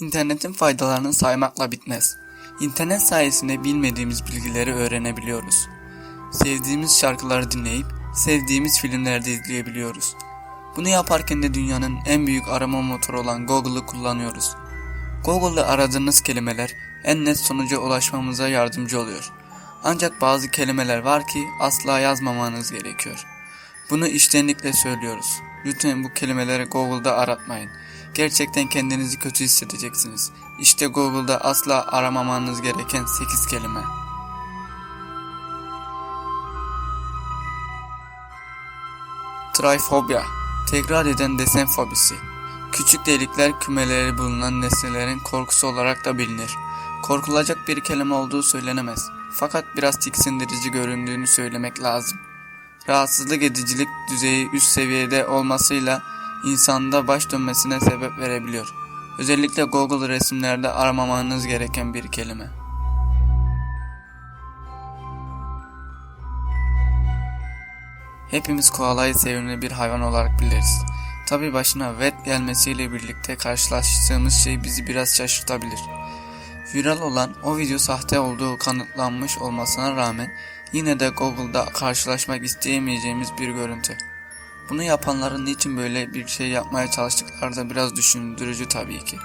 İnternetin faydalarını saymakla bitmez. İnternet sayesinde bilmediğimiz bilgileri öğrenebiliyoruz. Sevdiğimiz şarkıları dinleyip sevdiğimiz filmleri de izleyebiliyoruz. Bunu yaparken de dünyanın en büyük arama motoru olan Google'ı kullanıyoruz. Google'da aradığınız kelimeler en net sonuca ulaşmamıza yardımcı oluyor. Ancak bazı kelimeler var ki asla yazmamanız gerekiyor. Bunu içtenlikle söylüyoruz. Lütfen bu kelimeleri Google'da aratmayın. Gerçekten kendinizi kötü hissedeceksiniz. İşte Google'da asla aramamanız gereken 8 kelime. Trifobia Tekrar eden desen fobisi Küçük delikler kümeleri bulunan nesnelerin korkusu olarak da bilinir. Korkulacak bir kelime olduğu söylenemez. Fakat biraz tiksindirici göründüğünü söylemek lazım. Rahatsızlık edicilik düzeyi üst seviyede olmasıyla insanda baş dönmesine sebep verebiliyor. Özellikle Google resimlerde aramamanız gereken bir kelime. Hepimiz koalayı sevimli bir hayvan olarak biliriz. Tabi başına vet gelmesiyle birlikte karşılaştığımız şey bizi biraz şaşırtabilir. Viral olan o video sahte olduğu kanıtlanmış olmasına rağmen yine de Google'da karşılaşmak isteyemeyeceğimiz bir görüntü. Bunu yapanların niçin böyle bir şey yapmaya çalıştıkları da biraz düşündürücü tabii ki.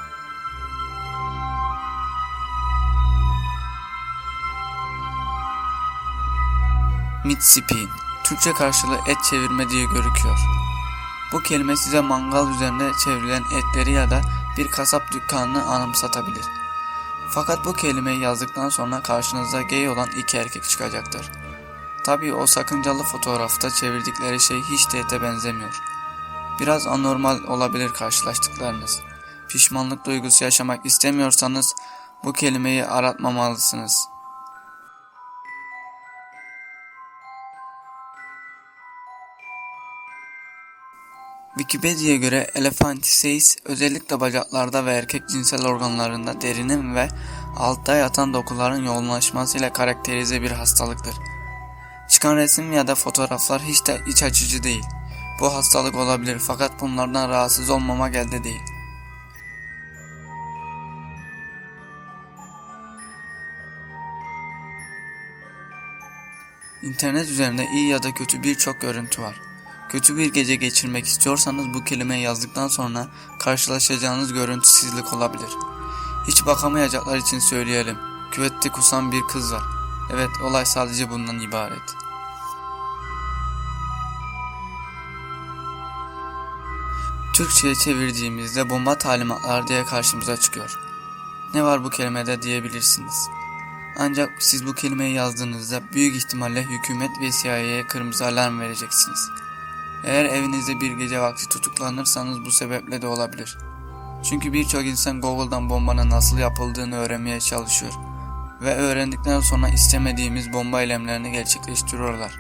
Mitsipin, Türkçe karşılığı et çevirme diye görüküyor. Bu kelime size mangal üzerinde çevrilen etleri ya da bir kasap dükkanını anımsatabilir. Fakat bu kelimeyi yazdıktan sonra karşınıza gay olan iki erkek çıkacaktır. Tabii o sakıncalı fotoğrafta çevirdikleri şey hiç de ete benzemiyor. Biraz anormal olabilir karşılaştıklarınız. Pişmanlık duygusu yaşamak istemiyorsanız bu kelimeyi aratmamalısınız. Wikipedia'ya göre elephantiasis özellikle bacaklarda ve erkek cinsel organlarında derinin ve altta yatan dokuların yoğunlaşmasıyla karakterize bir hastalıktır. Çıkan resim ya da fotoğraflar hiç de iç açıcı değil. Bu hastalık olabilir fakat bunlardan rahatsız olmamak elde değil. İnternet üzerinde iyi ya da kötü birçok görüntü var. Kötü bir gece geçirmek istiyorsanız bu kelimeyi yazdıktan sonra karşılaşacağınız görüntüsüzlük olabilir. Hiç bakamayacaklar için söyleyelim. Küvette kusan bir kız var. Evet olay sadece bundan ibaret. Türkçe'ye çevirdiğimizde bomba talimatlar diye karşımıza çıkıyor. Ne var bu kelimede diyebilirsiniz. Ancak siz bu kelimeyi yazdığınızda büyük ihtimalle hükümet ve CIA'ya kırmızı alarm vereceksiniz. Eğer evinizde bir gece vakti tutuklanırsanız bu sebeple de olabilir. Çünkü birçok insan Google'dan bombanın nasıl yapıldığını öğrenmeye çalışıyor ve öğrendikten sonra istemediğimiz bomba eylemlerini gerçekleştiriyorlar.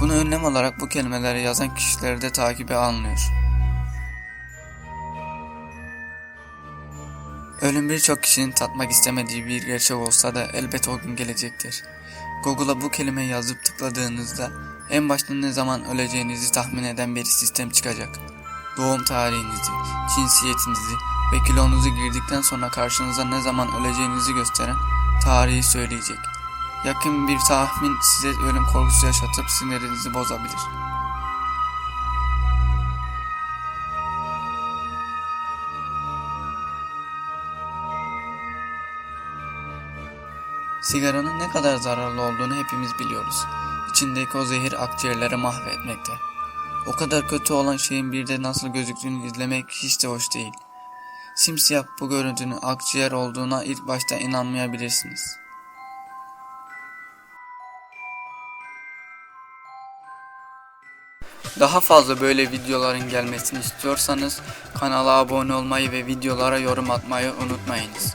Bunu önlem olarak bu kelimeleri yazan kişileri de takibe alınıyor. Ölüm birçok kişinin tatmak istemediği bir gerçek olsa da elbet o gün gelecektir. Google'a bu kelimeyi yazıp tıkladığınızda en başta ne zaman öleceğinizi tahmin eden bir sistem çıkacak. Doğum tarihinizi, cinsiyetinizi ve kilonuzu girdikten sonra karşınıza ne zaman öleceğinizi gösteren tarihi söyleyecek. Yakın bir tahmin size ölüm korkusu yaşatıp sinirinizi bozabilir. Sigaranın ne kadar zararlı olduğunu hepimiz biliyoruz. İçindeki o zehir akciğerleri mahvetmekte. O kadar kötü olan şeyin bir de nasıl gözüktüğünü izlemek hiç de hoş değil. Simsiyah bu görüntünün akciğer olduğuna ilk başta inanmayabilirsiniz. Daha fazla böyle videoların gelmesini istiyorsanız kanala abone olmayı ve videolara yorum atmayı unutmayınız.